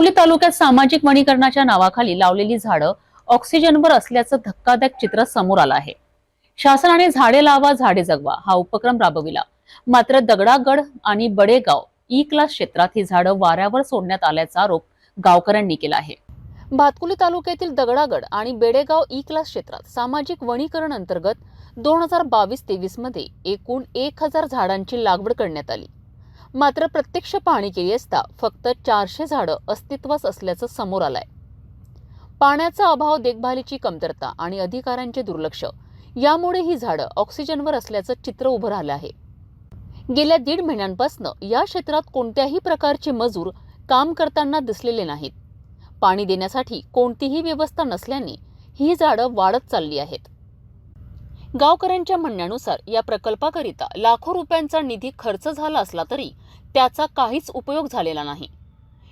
भातकुली तालुक्यात सामाजिक वनीकरणाच्या नावाखाली लावलेली झाडं ऑक्सिजनवर असल्याचं धक्कादायक चित्र समोर आलं आहे. शासनाने झाडे लावा झाडे जगवा हा उपक्रम राबविला. मात्र दगडागड आणि बडेगाव ई क्लास क्षेत्रात ही झाडं वाऱ्यावर सोडण्यात आल्याचा आरोप गावकऱ्यांनी केला आहे. भातकुली तालुक्यातील दगडागड आणि बेडेगाव ई क्लास क्षेत्रात सामाजिक वनीकरण अंतर्गत दोन हजार बावीस तेवीसमध्ये एकूण एक हजार झाडांची लागवड करण्यात आली. मात्र प्रत्यक्ष पाहणी केली असता फक्त चारशे झाडं अस्तित्वास असल्याचं समोर आलंय. पाण्याचा अभाव देखभालीची कमतरता आणि अधिकाऱ्यांचे दुर्लक्ष यामुळे ही झाडं ऑक्सिजनवर असल्याचं चित्र उभं राहिलं आहे. गेल्या दीड महिन्यांपासून या क्षेत्रात कोणत्याही प्रकारचे मजूर काम करताना दिसलेले नाहीत. पाणी देण्यासाठी कोणतीही व्यवस्था नसल्याने ही झाडं वाढत चालली आहेत. गावकऱ्यांच्या म्हणण्यानुसार या प्रकल्पाकरिता लाखो रुपयांचा निधी खर्च झाला असला तरी त्याचा काहीच उपयोग झालेला नाही.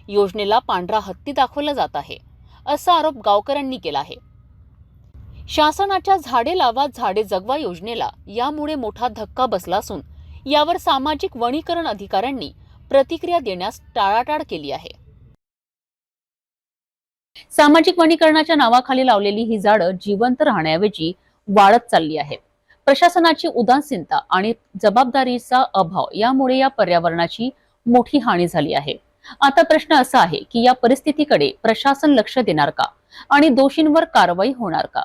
योजनेला पांढरा हत्ती दाखवला जात आहे असा आरोप गावकऱ्यांनी केला आहे. शासनाच्या झाडे लावा झाडे जगवा योजनेला यामुळे मोठा धक्का बसला असून यावर सामाजिक वनीकरण अधिकाऱ्यांनी प्रतिक्रिया देण्यास टाळाटाळ केली आहे. सामाजिक वनीकरणाच्या नावाखाली लावलेली ही झाडं जिवंत राहण्याऐवजी वाढत चालली आहे. प्रशासनाची उदासीनता आणि जबाबदारीचा अभाव यामुळे या पर्यावरणाची मोठी हानी झाली आहे. आता प्रश्न असा आहे की या परिस्थितीकडे प्रशासन लक्ष देणार का? आणि दोषींवर कारवाई होणार का?